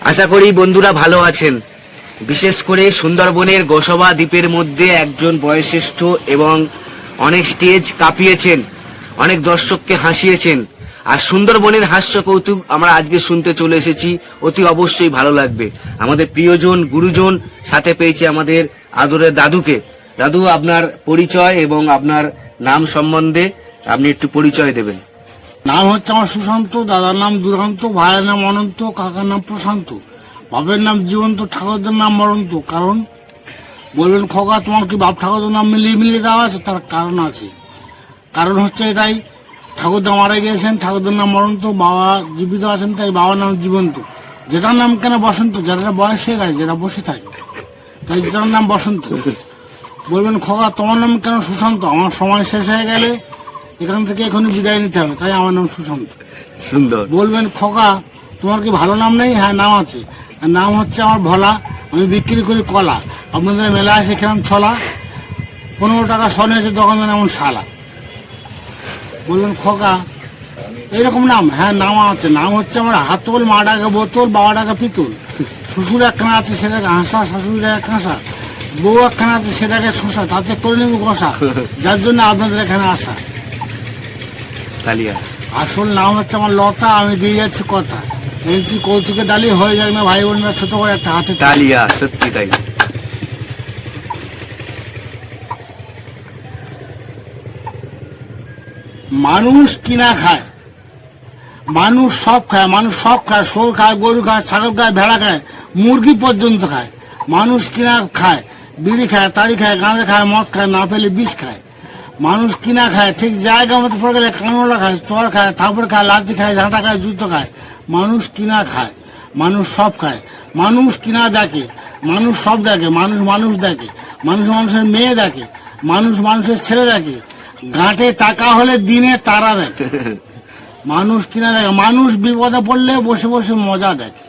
আশা করি বন্ধুরা ভালো আছেন। বিশেষ করে সুন্দরবনের গোসবা দ্বীপের মধ্যে একজন বয়োজ্যেষ্ঠ এবং অনেক স্টেজ কাঁপিয়েছেন, অনেক দর্শককে হাসিয়েছেন। আর সুন্দরবনের হাস্য কৌতুক আমরা আজকে শুনতে চলে এসেছি, অতি অবশ্যই ভালো লাগবে। আমাদের প্রিয়জন, গুরুজন সাথে পেয়েছি আমাদের আদরের দাদুকে। দাদু, আপনার পরিচয় এবং আপনার নাম সম্বন্ধে আপনি একটু পরিচয় দেবেন। নাম হচ্ছে আমার সুশান্ত, দাদার নাম দুরান্ত, ভাইয়ের নাম অনন্ত, কাকার নাম প্রশান্ত। বাপের নাম জীবন্ত, ঠাকুরদের নাম মরন্ত। কারণ বলবেন, খোকা, তোমার কি বাপ ঠাকুরদের নাম মিলিয়ে মিলিয়ে দেওয়া আছে? তার কারণ আছে। কারণ হচ্ছে এটাই, ঠাকুরদা মারা গিয়েছেন, ঠাকুরদের নাম মরন্ত, বাবা জীবিত আছেন, তাই বাবার নাম জীবন্ত। যেটার নাম কেন বসন্ত? যেটা বয়স হয়ে গেছে, যেটা বসে থাকে। তাই যেটার নাম বসন্ত। বলবেন, খোকা, তোমার নাম কেন সুশান্ত? আমার সময় শেষ হয়ে গেলে এখান থেকে এখনই বিদায় নিতে হবে তাই আমার নাম সুশান্ত। সুন্দর। বলবেন খোকা তোমার কি ভালো নাম নেই? হ্যাঁ নাম আছে। আর নাম হচ্ছে আমার ভোলা আমি বিক্রি করি কলা। আপনাদের মেলা আছে খেলাম ছলা। পনেরো টাকা সনে আছে দোকানের এমন শালা। বললেন খোকা এরকম নাম? হ্যাঁ নাম আছে। নাম হচ্ছে আমার হাতল মা ডাকা বোতল বাবা ডাকা পিতল। শ্বশুর একখানা আছে সেটাকে হাসা শাশুড়ি এক কাঁসা। বউ একখানা আছে সেটাকে শোষা তাতে করে নেব কষা। যার জন্য আপনাদের এখানে আসা। তালিয়া আসল নাম হচ্ছে আমার লতা আমি দিয়ে যাচ্ছি কথা। এনেছি কৌতুকে ডালি হয়ে যাক না ভাই বোনরা ছোট করে একটা হাতে। তালিয়া সত্যি তাই। মানুষ কিনা খায়? মানুষ সব খায় মানুষ সব খায় শোল খায় গরু খায় ছাগল খায় ভেড়া খায় মুরগি পর্যন্ত খায়। মানুষ কিনা খায় বিড়ি খায় তাড়ি খায় গাঁজা খায় মদ খায় না পেলে বিষ খায়। মানুষ কিনা খায় ঠিক জায়গা মতো পড়ে গেলে কানোলা খায় চর খায় থাপড় খায় লাঠি খায় ঝাঁটা খায় জুতো খায়। মানুষ কিনা খায় মানুষ সব খায়। মানুষ কিনা দেখে মানুষ সব দেখে মানুষ মানুষ দেখে মানুষ মানুষের মেয়ে দেখে মানুষ মানুষের ছেলে দেখে। গাঁটে টাকা হলে দিনে তারা দেখে। মানুষ কিনা দেখে মানুষ বিপদে পড়লে বসে বসে মজা দেখে।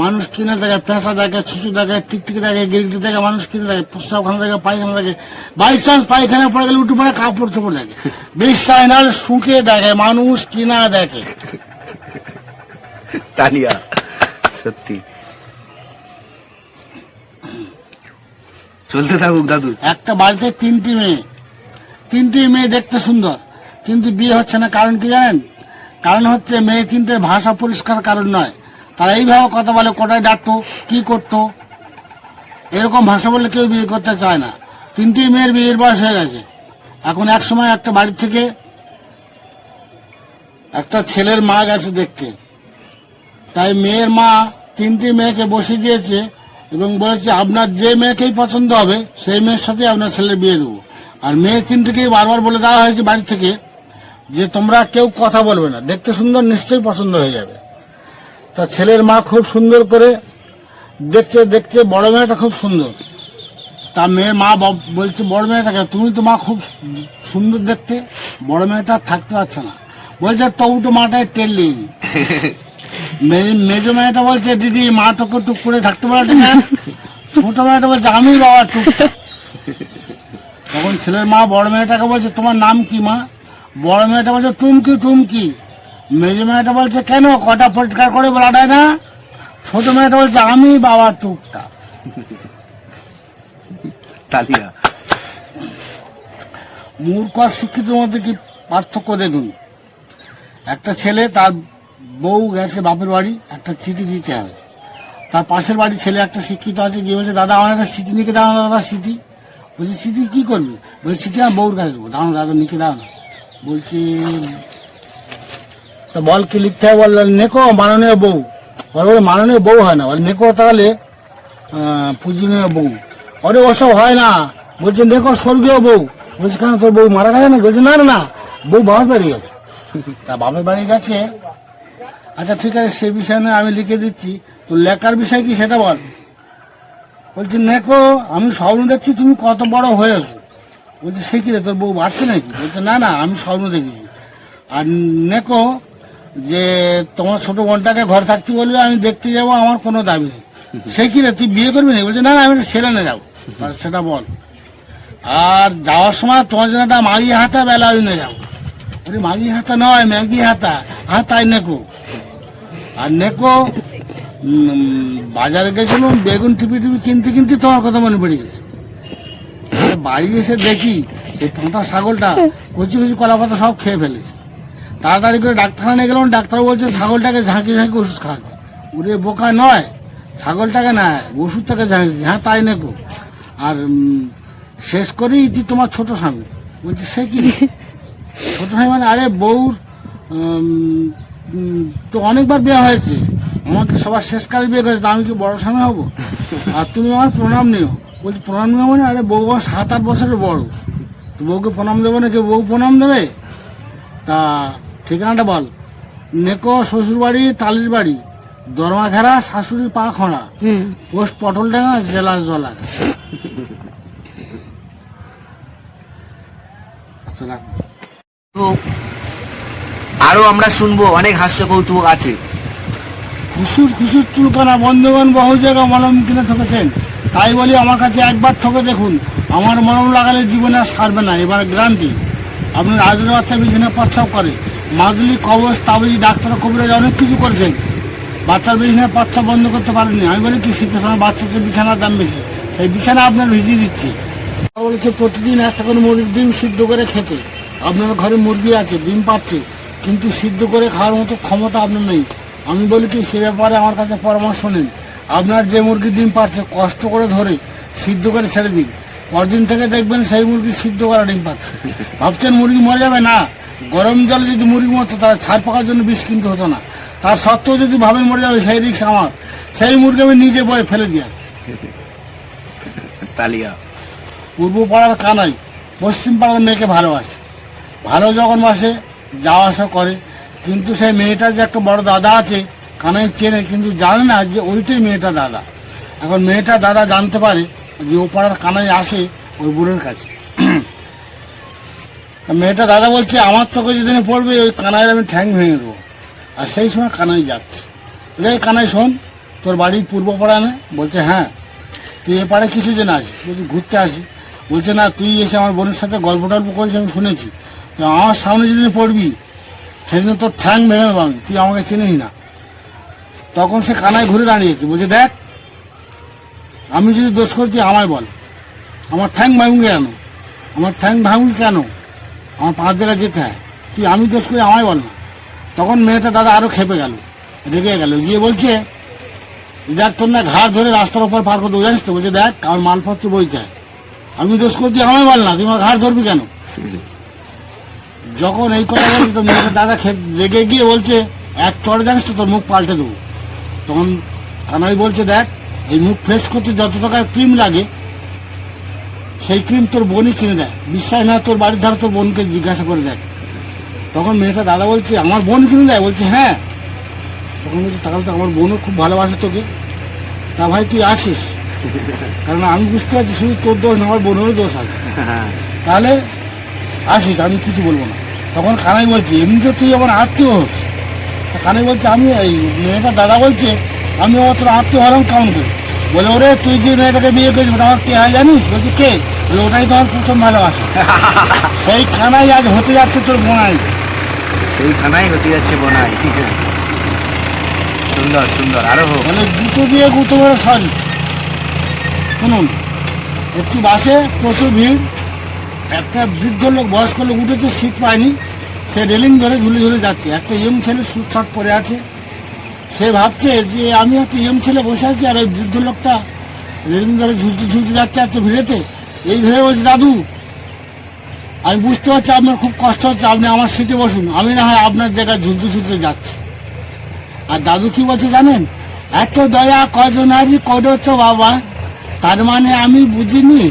মানুষ কিনে দেখে পেঁচা দেখে ছুচু দেখে টিকটিকি দেখে গিরগিটি দেখে মানুষ কিনে দেখে প্রস্তাবখানা দেখে পায়খানা দেখে বাই চান্স পায়খানা পড়ে গেলে উঠে পড়ে কাপড় চোপড় না হলে শুকে দেখে মানুষ কিনা দেখে। তালিয়া সত্যি। চলতে থাকুক দাদু। একটা বাড়িতে তিনটি মেয়ে। তিনটি মেয়ে দেখতে সুন্দর কিন্তু বিয়ে হচ্ছে না কারণ কি জানেন? কারণ হচ্ছে মেয়ে তিনটের ভাষা পরিষ্কার কারণ নয়। তারা এইভাবে কথা বলে কোটায় ডাকতো, কি করতো। এরকম ভাষা বললে কেউ বিয়ে করতে চায় না। তিনটি মেয়ের বিয়ের বয়স হয়ে গেছে। এখন এক সময় একটা বাড়ির থেকে একটা ছেলের মা গেছে দেখতে। তাই মেয়ের মা তিনটি মেয়েকে বসিয়ে দিয়েছে এবং বলেছে, আপনার যে মেয়েকেই পছন্দ হবে, সেই মেয়ের সাথে আপনার ছেলের বিয়ে দেবো। আর মেয়ে তিনটিকেই বারবার বলে দেওয়া হয়েছে বাড়ি থেকে যে, তোমরা কেউ কথা বলবে না। দেখতে সুন্দর, নিশ্চয়ই পছন্দ হয়ে যাবে। তা ছেলের মা খুব সুন্দর করে দেখছে দেখছে বড় মেয়েটা খুব সুন্দর। তা মেয়ের মা বলছে বড় মেয়েটাকে তুমি তো মা খুব সুন্দর দেখতে বড় মেয়েটা থাকতে পারছে না। বলছে তবু তো মাটায় টেল নেই মেজো মেয়েটা বলছে দিদি মা তোকে টুক করে থাকতে পারে না? ছোট মেয়েটা বলছে আমি বাবা টুক তখন ছেলের মা বড় মেয়েটাকে বলছে তোমার নাম কি মা? বড় মেয়েটা বলছে টুমকি টুমকি। মেজো মেয়েটা বলছে কেন? কটা পরিষ্কার করে বলা যায় না? ছোট মেয়েটা বলছে আমি বাবা টুকটা। তালিয়া। মূর্খ আর শিক্ষিতের মধ্যে কি পার্থক্য দেখুন? একটা ছেলে তার বউ গেছে বাপের বাড়ি একটা চিঠি দিতে হবে। তার পাশের বাড়ি ছেলে একটা শিক্ষিত আছে গিয়ে বলছে দাদা আমার একটা চিঠি নিকে দাও না দাদা চিঠি। বলছি চিঠি কি করবি? বলছি চিঠি আমার বউর কাছে দেবো। দাও না দাদা নিকে দাও না। বলছি তা বল কি লিখতে হবে বল নেকো, মাননীয় বউ। বলে বলে, মাননীয় বউ হয় না। বলে, নেকো তাহলে পূজনীয় বউ। অরে ওসব হয় না। বলছে দেখো স্বর্গীয় বউ। বলছে, কেন তোর বউ মারা গেছে না বলছে, না না বউ বাবার বাড়ি গেছে। তা বাবার বাড়ি গেছে। আচ্ছা ঠিক আছে, সে বিষয় নিয়ে আমি লিখে দিচ্ছি। তো লেখার বিষয় কি সেটা বল। বলছে, নেকো, আমি স্বপ্ন দেখছি, তুমি কত বড় হয়েছো। বলছে, সে কি রে, তোর বউ বাড়ছে নাকি? বলছে, না না, আমি স্বপ্ন দেখেছি। আর নেকো যে তোমার ছোট বোনটাকে ঘরে থাকতে বলবে, আমি দেখতে যাব, আমার কোনো দাবি নেই। সে কি রে, তুই বিয়ে করবি না বলছে, না না, আমি ছেলে না যাব। সেটা বল। আর যাওয়ার সময় তোমার জন্য একটা মাগি হাতা, বেলা নিয়ে যাব। ওরে মাগি হাতা নয়, ম্যাগি হাতা। হাতাই নেকো। আর নেকো বাজারে গেছিলাম, বেগুন টিপি টিপি কিনতে কিনতে তোমার কথা মনে পড়ে গেছে। বাড়ি এসে দেখি, এই পাঁঠা ছাগলটা কচি কচি কলা পাতা সব খেয়ে ফেলেছে। তাড়াতাড়ি করে ডাক্তারখানা নিয়ে গেলাম ডাক্তার বলছে, ছাগলটাকে ঝাঁকি ঝাঁকি ওষুধ খাওয়াতে ওরে বোকা নয়, ছাগলটাকে না, ওষুধটাকে ঝাঁকি হ্যাঁ তাই নাকো। আর শেষ করেই তুই তোমার ছোট স্বামী। বলছি, সে কি ছোট স্বামী মানে আরে বউর তো অনেকবার বিয়ে হয়েছে। আমাকে সবার শেষকালে বিয়ে করেছে আমি কি বড় স্বামী হব? আর তুমি আমার প্রণাম নিও। বলছি, প্রণাম নেব না আরে বউ আমার সাত আট বছরের বড়। তো বউকে প্রণাম দেবো না কেউ বউ প্রণাম দেবে? তা ঠিকানাটা বল। নেকো শ্বশুরবাড়ি টালির বাড়ি দরমা ঘেরা শাশুড়ির পা খোঁড়া হুম। পোস্ট পটল ডাঙা জেলা জলা আচ্ছা আরও আমরা শুনব অনেক হাস্য কৌতুক আছে। খুশুর খুশুর চুলকানা বন্ধুগণ বহু জায়গা মলম কিনে ঠকেছেন। তাই বলি আমার কাছে একবার ঠকে দেখুন আমার মলম লাগালে জীবনে আর সারবে না। এবার গ্রান্টি আপনার আজের বাচ্চা বিছানা প্রস্তাব করে। মাদুলি কবচ তাবিজ ডাক্তার, কবিরাজ অনেক কিছু করেছেন। বাচ্চার বিছানায় প্রস্তাব বন্ধ করতে পারেননি। আমি বলি কি, শীতের সময় বাচ্চাদের বিছানার দাম বেশি। সেই বিছানা আপনার ভিজিয়ে দিচ্ছে। বলেছে, প্রতিদিন একটা করে মুরগির ডিম সিদ্ধ করে খেতে। আপনার ঘরে মুরগি আছে, ডিম পাচ্ছে। কিন্তু সিদ্ধ করে খাওয়ার মতো ক্ষমতা আপনার নেই। আমি বলি কি, সে ব্যাপারে আমার কাছে পরামর্শ নিন। আপনার যে মুরগি ডিম পাচ্ছে, কষ্ট করে ধরে সিদ্ধ করে ছেড়ে দিন। পরদিন থেকে দেখবেন সেই মুরগি সিদ্ধ করা ডিম পাচ্ছে। ভাবছেন মুরগি মরে যাবে? না। গরম জলে যদি মুরগি মরতো তাহলে ছাড় পাকার জন্য বিষ কিনতে হতো না। তার সত্ত্বেও যদি ভাবেন মরে যাবে সেই রিক্স আমার। সেই মুরগি আমি নিজে বয়ে ফেলে দিয়ে। তালিয়া। পূর্ব পাড়ার কানাই পশ্চিম পাড়ার মেয়েকে ভালোবাসে। ভালো যখন বাসে যাওয়া আসা করে। কিন্তু সেই মেয়েটার যে একটা বড় দাদা আছে কানাই চেনে কিন্তু জানে না যে ওইটাই মেয়েটা দাদা। এখন মেয়েটা দাদা জানতে পারে যে ও পাড়ার কানাই আসে ওই বুড়োর কাছে। মেয়েটা দাদা বলছে, আমার চোখে যেদিনে পড়বে, ওই কানাইয়ের আমি ঠ্যাং ভেঙে দেবো। আর সেই সময় কানাই যাচ্ছে। রে কানাই, শোন, তোর বাড়ি পূর্ব পাড়া না? বলছে হ্যাঁ। তুই এ পাড়ে কিছু দিন আসি বলছি, ঘুরতে আসি। বলছে, না, তুই এসে আমার বোনের সাথে গল্প টল্প করিস, আমি শুনেছি। আমার সামনে যেদিন পড়বি, সেদিন তোর ঠ্যাং ভেঙে দেবো আমি, তুই আমাকে চিনিস না। তখন সে কানায় ঘুরে দাঁড়িয়েছে, বলছে, দেখ, আমি যদি দোষ করছি আমায় বল। আমার ঠ্যাং ভাঙুন কেন? আমার ঠ্যাং ভাঙুন কেন? আমার পাঁচ জায়গায় যেতে হয়। তুই আমি দোষ করি, আমায় বল না। তখন মেয়েটা দাদা আরও খেপে গেল, রেগে গেল, গিয়ে বলছে, দেখ, তোর না ঘাট ধরে রাস্তার উপর পার করতে জানিস তো? বলছে, দেখ, আমার মালপত্র বই চায় আমি দোষ করছি আমায় বল না, তুই আমার ঘাট ধরবি কেন? যখন এই কথা বলছি, তো মেয়েটা দাদা রেগে গিয়ে বলছে, এক চড়ে জানিস তো, তোর মুখ পাল্টে দেবো। তখন কানাই বলছে, দেখ, এই মুখ ফ্রেশ করতে যত টাকার ক্রিম লাগে সেই ক্রিম তোর বোনই কিনে দেয়। বিশ্বাস না তোর বাড়ির ধারে তোর বোনকে জিজ্ঞাসা করে দেখ তখন মেয়েটা দাদা বলছে আমার বোন কিনে দেয়? বলছে হ্যাঁ। তখন বলছি তাহলে তো আমার বোনও খুব ভালোবাসে তোকে। তা ভাই তুই আসিস? কারণ আমি বুঝতে পারছি শুধু তোর দোষ না আমার বোনেরও দোষ আছে। তাহলে আসিস আমি কিছু বলব না। তখন কানাই বলছি এমনি তো তুই আমার আত্মীয় হোস। কানাই বলছে আমি এই মেয়েটা দাদা বলছে আমি আমার তোর আত্মীয় হলাম কেমন করে? বলে ওরে তুই যে মেয়েটাকে বিয়ে করেছিস ওটা আমার কে হয় জানিস? বলছি কে? বলে ওটাই তো আমার প্রথম ভালোবাসা। সেই খানাই আজ হতে যাচ্ছে তোর বোনাই। সেইখানাই হতে যাচ্ছে বোনাই। সুন্দর সুন্দর আরও হোক। বলে জুতো দিয়ে গুতো মেরে সরি। শুনুন একটু বাসে প্রচুর ভিড়। একটা বৃদ্ধ লোক বয়স্ক লোক উঠেছে সিট পায়নি। সে রেলিং ধরে ঝুলে ঝুলে যাচ্ছে। একটা এম ছেলে সুট শার্ট পরে আছে। সে ভাবছে যে আমি একটা ইয়ং ছেলে বসে আছি আর ওই বৃদ্ধ লোকটা রেলিং ধরে ঝুলতে ঝুলতে যাচ্ছে এত ভিড়েতে। এই ভেবে বলছে, দাদু, আমি বুঝতে পারছি আপনার খুব কষ্ট হচ্ছে, আপনি আমার সিটে বসুন। আমি না হয় আপনার জায়গায় ঝুলতে ঝুলতে যাচ্ছি। আর দাদু কি বলছে জানেন? এত দয়া কজনারই করো তো বাবা। তার মানে আমি বুঝিনি,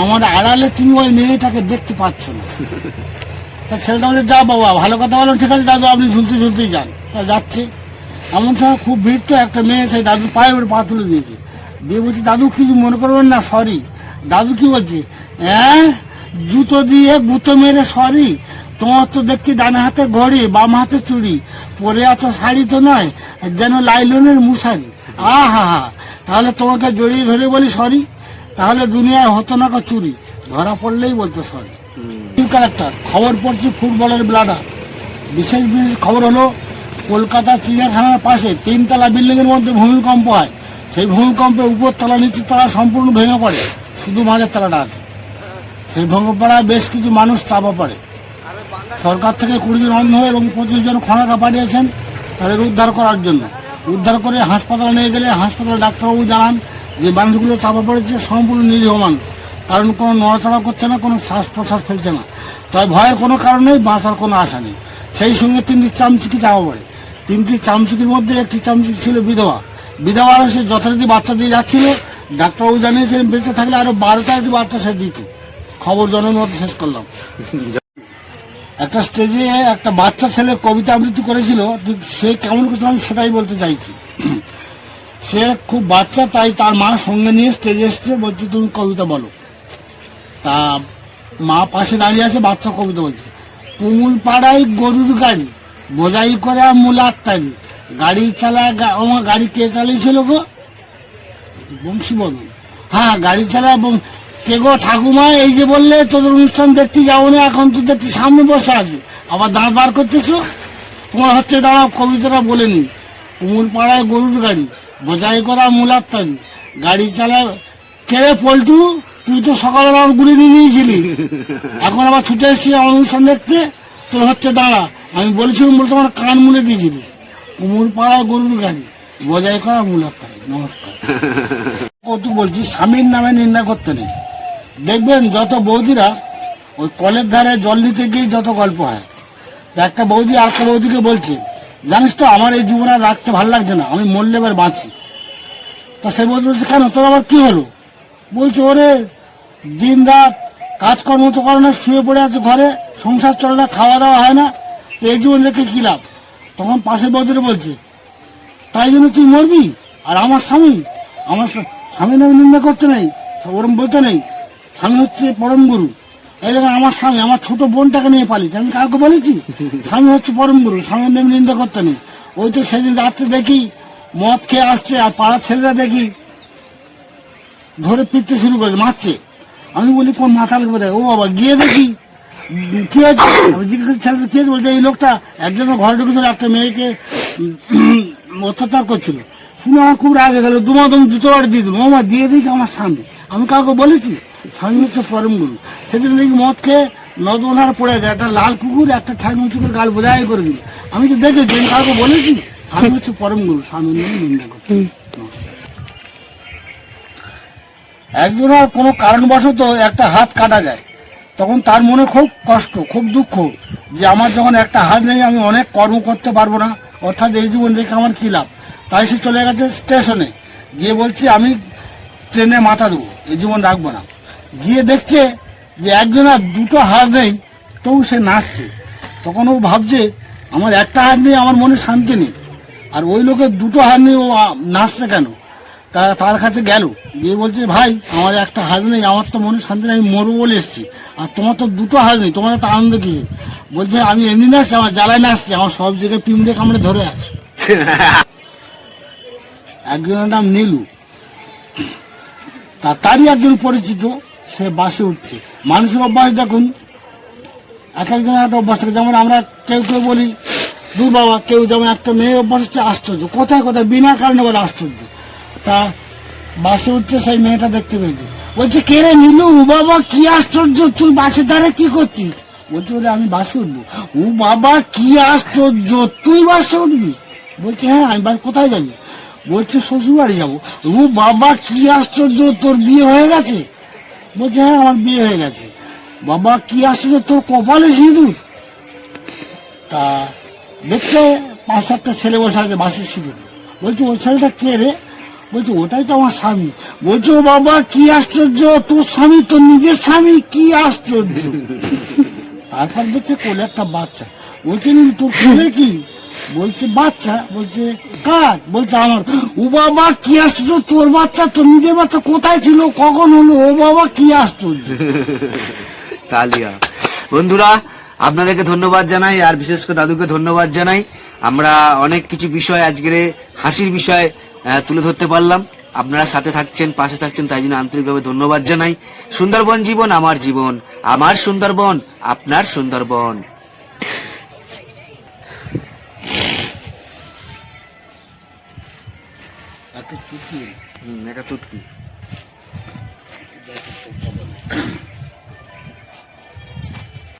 আমার আড়ালে তুমি ওই মেয়েটাকে দেখতে পাচ্ছ না। তা ছেলেটা বলে যা বাবা, ভালো কথা বলো, ঠিক আছে দাদু, আপনি ঝুলতে ঝুলতেই যান। তা যাচ্ছে। এমন সময় খুব ভিড় তো একটা মেয়ে সেই দাদুর পায়ে ওর পা তুলে দিয়েছে। দিয়ে বলছি দাদু কিছু মনে করবেন না সরি দাদু কি বলছে? হ্যাঁ জুতো দিয়ে গুঁতো মেরে সরি তোমার তো দেখছি ডান হাতে ঘড়ি বাম হাতে চুড়ি। পরে এত শাড়ি তো নয় যেন লাইলনের মুশারি। আহা হা তাহলে তোমাকে জড়িয়ে ধরে বলি সরি তাহলে দুনিয়ায় হতো না কো চুরি। ধরা পড়লেই বলতো সরি ক্যারেক্টার খবর পড়ছি ফুটবলের ব্লাডার বিশেষ বিশেষ খবর হলো কলকাতা চিড়িয়াখানার পাশে তিনতলা বিল্ডিং এর মধ্যে ভূমিকম্প হয়। সেই ভূমিকম্পে উপরতলা নিচের তলা সম্পূর্ণ ভেঙে পড়ে। শুধু মাঝের তলাটা আছে। সেই ভেঙে পড়ায় বেশ কিছু মানুষ চাপা পড়ে। সরকার থেকে কুড়ি জন অন্ধ এবং পঁচিশ জন খনাকা পাঠিয়েছেন তাদের উদ্ধার করার জন্য। উদ্ধার করে হাসপাতালে নিয়ে গেলে হাসপাতালে ডাক্তারবাবু জানান যে মানুষগুলো চাপা পড়েছে, সম্পূর্ণ নিরীহ মানুষ। কারণ কোনো নড়াচড়া করছে না, কোনো শ্বাস প্রশ্বাস ফেলছে না। তাই ভয়ের কোনো কারণেই বাঁচার কোনো আশা নেই। সেই সঙ্গে তিনটি চামচিকি চাপা পড়ে? তিনটি চামচিকির মধ্যে একটি চামচিকি ছিল বিধবা। বিধবা সে যথারীতি বাচ্চা দিয়ে যাচ্ছিল। ডাক্তারবাবু জানিয়েছিলেন, বেঁচে থাকলে আরও বারো তেরোটি বাচ্চা সে দিত। খবর জনের মতো শেষ করলাম। একটা স্টেজে একটা বাচ্চা ছেলে কবিতা আবৃত্তি করেছিল সে কেমন করছিল আমি সেটাই বলতে চাইছি। সে খুব বাচ্চা, তাই তার মা সঙ্গে নিয়ে স্টেজে এসছে, বলছে, তুমি কবিতা বলো। তা মা পাশে দাঁড়িয়ে আছে, বাচ্চা কবিতা বলছে। কুমুল পাড়ায় গরুর গাড়ি। বোঝাই করে মুলার তারি গাড়ি চালায় গা- আমার গাড়ি কে চালিয়েছিল গো? বংশী বদল হ্যাঁ গাড়ি এবং কে গো ঠাকুমা, এই যে বললে তোদের অনুষ্ঠান দেখতে যাব না, এখন তো দেখতে সামনে বসে আছে। আবার দাঁড় বার করতেছো? তোমার হচ্ছে দাঁড়াও, কবিতাটা বলে নি কুমুর পাড়ায় গরুর গাড়ি। বোঝাই করা মুলার তারি গাড়ি চালায় কে পল্টু? তুই তো সকালে আমার গুলি নিয়ে নিয়েছিলি। এখন আবার ছুটে এসেছি আমার অনুষ্ঠান দেখতে? তোর হচ্ছে দাঁড়া। আমি বলেছিলাম বলতে আমার কান মুলে দিয়েছিলি। কুমুর পাড়ায় গরুর গাড়ি। বোঝাই করা মুলার তারি নমস্কার। কত বলছি, স্বামীর নামে নিন্দা করতে নেই। দেখবেন, যত বৌদিরা ওই কলের ধারে জল নিতে গিয়ে যত গল্প হয়। একটা বৌদি আর একটা বৌদিকে বলছে, জানিস তো, আমার এই জীবন রাখতে ভালো লাগছে না, আমি মরলে এবার বাঁচি। তা সে বৌদি বলছে, কেন, তোর আবার কি হলো? বলছে, ওরে দিন রাত কাজকর্ম তো করে না, শুয়ে পড়ে আছে ঘরে, সংসার চলে না, খাওয়া দাওয়া হয় না এই জীবন রেখে কি লাভ? তখন পাশের বৌদিরা বলছে, তাই জন্য তুই মরবি? আর আমার স্বামী, আমার স্বা- স্বামী নামে নিন্দা করতে নেই ওরম বলতে নেই। স্বামী হচ্ছে পরম গুরু। এই দেখেন আমার স্বামী, আমার ছোট বোনটাকে নিয়ে পালিয়েছে। আমি কাউকে বলেছি? স্বামী হচ্ছে পরম গুরু, স্বামীর নামে নিন্দা করতে নেই। ওই তো সেদিন রাত্রে দেখি মদ খেয়ে আসছে আর পাড়ার ছেলেরা দেখি ধরে পিটতে শুরু করে, মারছে। আমি বলি, কোন মাথা লাগবে দেখ? ও বাবা, গিয়ে দেখি কি হয়েছে? আমি জিজ্ঞেস করছি, কি হয়েছে বলছে এই লোকটা একজন ঘরে ঢুকে ধরে একটা মেয়েকে অত্যাচার করছিল। শুনে আমার খুব রাগে গেল দুমাদম জুতো বাড়ি দিয়ে দিল। মামা দিয়ে দিই আমার সামনে আমি কাউকে বলেছি? স্বামী হচ্ছে পরম গুরু। সেদিন দেখি মদ খেয়ে নদনার পড়ে যায় একটা লাল কুকুর একটা ঠাই উঁচু করে গাল বোঝাই করে দিল। আমি তো দেখেছি আমি কাউকে বলেছি স্বামী হচ্ছে পরম গুরু স্বামী নামে নিন্দা করতে একজনের কোনো কারণবশত একটা হাত কাটা যায়। তখন তার মনে খুব কষ্ট, খুব দুঃখ যে আমার যখন একটা হাত নেই, আমি অনেক কর্ম করতে পারব না। অর্থাৎ এই জীবন রেখে আমার কী লাভ? তাই সে চলে গেছে স্টেশনে। গিয়ে বলছে, আমি ট্রেনে মাথা দেবো, এই জীবন রাখব না। গিয়ে দেখছে যে একজন আর দুটো হাত নেই, তবু সে নাচছে। তখন ও ভাবছে, আমার একটা হাত নেই আমার মনে শান্তি নেই, আর ওই লোকের দুটো হাত নেই ও নাচছে কেন? তা, তার কাছে গেল। গিয়ে বলছে, ভাই, আমার একটা হাত নেই, আমার তো মনে শান্তি নেই, আমি মরবো বলে এসছি। আর তোমার তো দুটো হাত নেই, তোমার তো আনন্দ কি? বলছে, আমি এমনি নাচছি আমার জ্বালায় নাচছি আমার সব জায়গায় পিম দিয়ে কামড়ে ধরে আছে। একজনের নাম নীলু। তা তারই একজন পরিচিত, সে বাসে উঠছে। মানুষের অভ্যাস দেখুন, এক একজনের একটা অভ্যাস থাকে। যেমন আমরা কেউ কেউ বলি, দূর বাবা, কেউ যেমন একটা মেয়ে অভ্যাস হচ্ছে আশ্চর্য। কোথায় কোথায়, বিনা কারণে বলে আশ্চর্য। তা বাসে উঠছে, সেই মেয়েটা দেখতে পেয়েছে। বলছে, কে রে নীলু ও বাবা, কি আশ্চর্য, তুই বাসের ধারে কি করছিস? বলছে বলে আমি বাসে উঠবো। ও বাবা, কি আশ্চর্য, তুই বাসে উঠবি? বলছে হ্যাঁ আমি বাস কোথায় যাবি বলছে শ্বশুর বাড়ি যাব। ও বাবা, কি আশ্চর্য, তোর বিয়ে হয়ে গেছে? বলছে হ্যাঁ আমার বিয়ে হয়ে গেছে। বাবা, কি আশ্চর্য, তোর কপালে সিঁদুর? তা দেখতে পাঁচ সাতটা ছেলে বসে আছে বাসের সিঁড়িতে বলছে, ওই ছেলেটা কে রে? বলছে, ওটাই তো আমার স্বামী। বলছে বাবা, কি আশ্চর্য! তোর স্বামী তোর নিজের স্বামী, কি আশ্চর্য! তারপর দেখছে কোলে একটা বাচ্চা। বলছে তোর কোলে কি? বলছে, বাচ্চা। বলছে, কার? বলছে, আমার। ও বাবা, কি আশ্চর্য! তোর বাচ্চা, তোর নিজের বাচ্চা কোথায় ছিল? কখন হলো? ও বাবা, কি আশ্চর্য! তালিয়া। বন্ধুরা, আপনাদেরকে ধন্যবাদ জানাই, আর বিশেষ করে দাদুকে ধন্যবাদ জানাই। আমরা অনেক কিছু বিষয়, আজকের হাসির বিষয় তুলে ধরতে পারলাম। আপনারা সাথে থাকছেন পাশে থাকছেন তাই জন্য আন্তরিকভাবে ধন্যবাদ জানাই। সুন্দরবন জীবন আমার জীবন আমার সুন্দরবন আপনার সুন্দরবন। একটা চুটকি। হুম একটা চুটকি।